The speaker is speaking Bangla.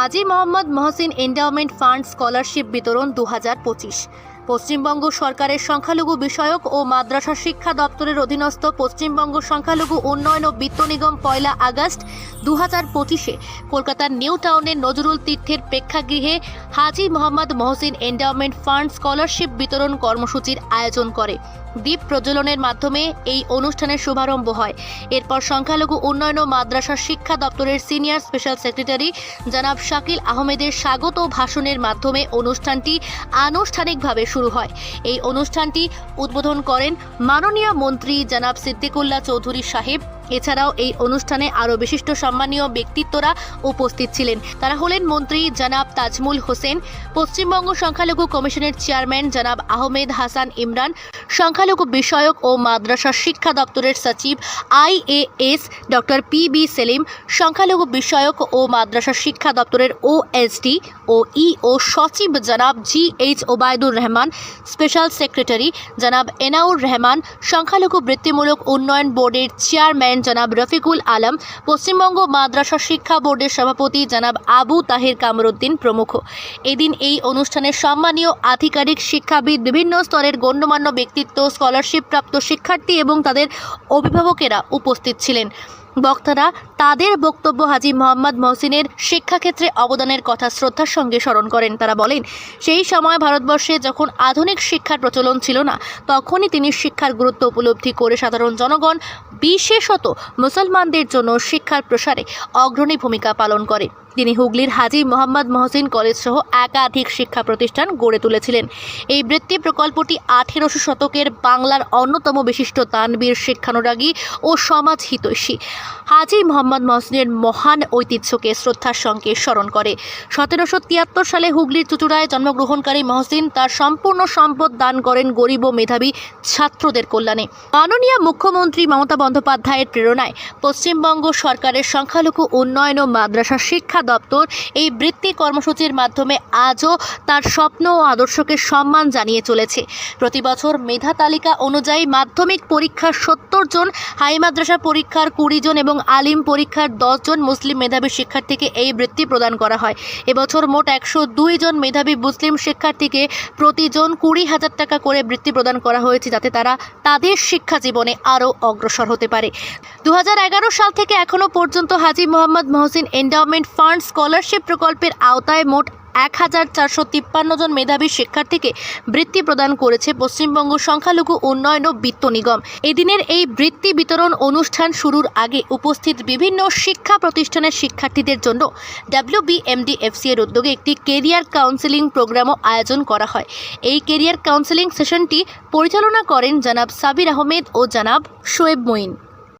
Haji Mohammad Mohsin endowment fund scholarship বিতরণ দু হাজার পঁচিশ। পশ্চিমবঙ্গ সরকারের সংখ্যালঘু বিষয়ক ও মাদ্রাসা শিক্ষা দপ্তরের অধীনস্থ পশ্চিমবঙ্গ সংখ্যালঘু উন্নয়ন ও বিত্ত নিগম পয়লা আগস্ট দু হাজার পঁচিশে কলকাতার নিউ টাউনের নজরুল তীর্থের প্রেক্ষাগৃহে Haji Mohammad Mohsin endowment fund scholarship বিতরণ কর্মসূচির আয়োজন করে। দ্বীপ প্রজ্বলনের মাধ্যমে এই অনুষ্ঠানের শুভারম্ভ হয়। এরপর সংখ্যালঘু উন্নয়ন ও মাদ্রাসা শিক্ষা দপ্তরের সিনিয়র স্পেশাল সেক্রেটারি জনাব শাকিল আহমেদের স্বাগত ভাষণের মাধ্যমে অনুষ্ঠানটি আনুষ্ঠানিকভাবে শুরু হয়। এই অনুষ্ঠানটি উদ্বোধন করেন মাননীয় মন্ত্রী জনাব সিদ্দিকুল্লাহ চৌধুরী সাহেব। এছাড়াও এই অনুষ্ঠানে আরও বিশিষ্ট সম্মানীয় ব্যক্তিত্বরা উপস্থিত ছিলেন। তারা হলেন মন্ত্রী জনাব তাজমুল হোসেন, পশ্চিমবঙ্গ সংখ্যালঘু কমিশনের চেয়ারম্যান জনাব আহমেদ হাসান ইমরান, সংখ্যালঘু বিষয়ক ও মাদ্রাসা শিক্ষা দপ্তরের সচিব IAS doctor P B Selim, সংখ্যালঘু বিষয়ক ও মাদ্রাসা শিক্ষা দপ্তরের ওএসডি ও ইও সচিব জনাব G H Obaidur Rahman, special secretary জনাব এনাউর রহমান, সংখ্যালঘু বৃত্তিমূলক উন্নয়ন বোর্ডের চেয়ারম্যান জনাব রফিকুল আলম, পশ্চিমবঙ্গ মাদ্রাসা শিক্ষা বোর্ডের সভাপতি জনাব আবু তাহির কামরুদ্দিন প্রমুখ। এদিন এই অনুষ্ঠানে সম্মানীয় আধিকারিক, শিক্ষাবিদ, বিভিন্ন স্তরের গণ্যমান্য ব্যক্তিত্ব স্কলারশিপ প্রাপ্ত শিক্ষার্থী এবং তাদের অভিভাবকেরা উপস্থিত ছিলেন। বক্তারা তাদের বক্তব্য হাজি মোহাম্মদ মহসিনের শিক্ষাক্ষেত্রে অবদানের কথা শ্রদ্ধার সঙ্গে স্মরণ করেন। তারা বলেন, সেই সময় ভারতবর্ষে যখন আধুনিক শিক্ষার প্রচলন ছিল না, তখনই তিনি শিক্ষার গুরুত্ব উপলব্ধি করে সাধারণ জনগণ, বিশেষত মুসলমানদের জন্য শিক্ষার প্রসারে অগ্রণী ভূমিকা পালন করে। তিনি হুগলির হাজি মোহাম্মদ মহসিন কলেজ সহ একাধিক শিক্ষা প্রতিষ্ঠান গড়ে তুলেছিলেন। এই বৃত্তি প্রকল্পটি আঠেরোশো শতকের বাংলার অন্যতম বিশিষ্ট তানবীর শিক্ষানুরাগী ও সমাজ হিতৈষী হাজি মোহাম্মদ মহসিনের মহান ঐতিহ্যকে শ্রদ্ধার সঙ্গে স্মরণ করে। সতেরোশো তিয়াত্তর সালে হুগলির চুচুড়ায় জন্মগ্রহণকারী মহসিন তার সম্পূর্ণ সম্পদ দান করেন গরিব ও মেধাবী ছাত্রদের কল্যাণে। মাননীয় মুখ্যমন্ত্রী মমতা বন্দ্যোপাধ্যায়ের প্রেরণায় পশ্চিমবঙ্গ সরকারের সংখ্যালঘু উন্নয়ন ও মাদ্রাসা শিক্ষা দপ্তর এই বৃত্তি কর্মসূচির মাধ্যমে আজও তার স্বপ্ন ও আদর্শকে সম্মান জানিয়ে চলেছে। প্রতি বছর মেধা তালিকা অনুযায়ী মাধ্যমিক পরীক্ষার সত্তর জন, হাই মাদ্রাসা পরীক্ষার কুড়ি জন এবং আলিম পরীক্ষার দশ জন মুসলিম মেধাবী শিক্ষার্থীকে এই বৃত্তি প্রদান করা হয়। এবছর মোট একশো দুই জন মেধাবী মুসলিম শিক্ষার্থীকে প্রতিজন কুড়ি হাজার টাকা করে বৃত্তি প্রদান করা হয়েছে যাতে তারা তাদের শিক্ষা জীবনে আরও অগ্রসর হতে পারে। দু হাজার এগারো সাল থেকে এখনও পর্যন্ত Haji Mohammad Mohsin endowment fund scholarship প্রকল্পের আওতায় মোট এক হাজার চারশো তিপ্পান্ন জন মেধাবী শিক্ষার্থীকে বৃত্তি প্রদান করেছে পশ্চিমবঙ্গ সংখ্যালঘু উন্নয়ন ও বিত্ত নিগম। এদিনের এই বৃত্তি বিতরণ অনুষ্ঠান শুরুর আগে উপস্থিত বিভিন্ন শিক্ষা প্রতিষ্ঠানের শিক্ষার্থীদের জন্য ডাব্লিউবিএমডিএফসি এর উদ্যোগে একটি কেরিয়ার কাউন্সেলিং প্রোগ্রামও আয়োজন করা হয়। এই কেরিয়ার কাউন্সেলিং সেশনটি পরিচালনা করেন জনাব সাবির আহমেদ ও জনাব শোয়েব মঈন।